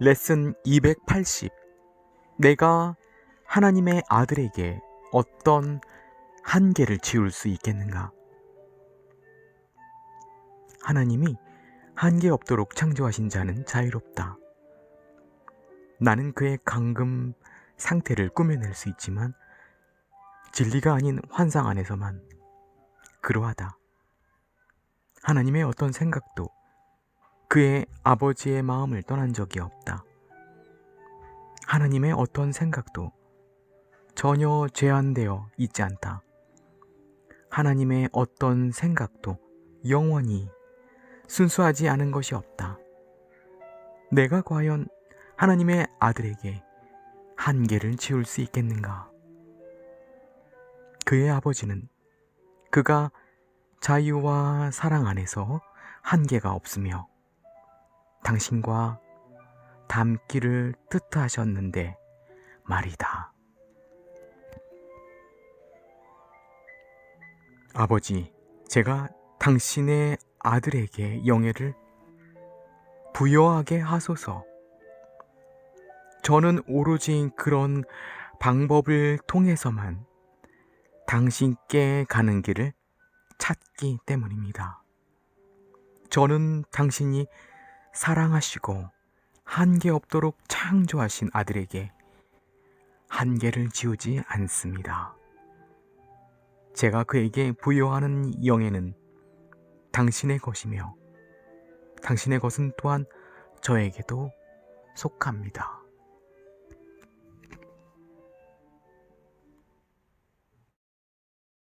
레슨 280. 내가 하나님의 아들에게 어떤 한계를 지울 수 있겠는가? 하나님이 한계 없도록 창조하신 자는 자유롭다. 나는 그의 강금 상태를 꾸며낼 수 있지만 진리가 아닌 환상 안에서만 그러하다. 하나님의 어떤 생각도 그의 아버지의 마음을 떠난 적이 없다. 하나님의 어떤 생각도 전혀 제한되어 있지 않다. 하나님의 어떤 생각도 영원히 순수하지 않은 것이 없다. 내가 과연 하나님의 아들에게 한계를 지울 수 있겠는가? 그의 아버지는 그가 자유와 사랑 안에서 한계가 없으며 당신과 닮기를 뜻하셨는데 말이다. 아버지, 제가 당신의 아들에게 영예를 부여하게 하소서. 저는 오로지 그런 방법을 통해서만 당신께 가는 길을 찾기 때문입니다. 저는 당신이 사랑하시고 한계 없도록 창조하신 아들에게 한계를 지우지 않습니다. 제가 그에게 부여하는 영예는 당신의 것이며 당신의 것은 또한 저에게도 속합니다.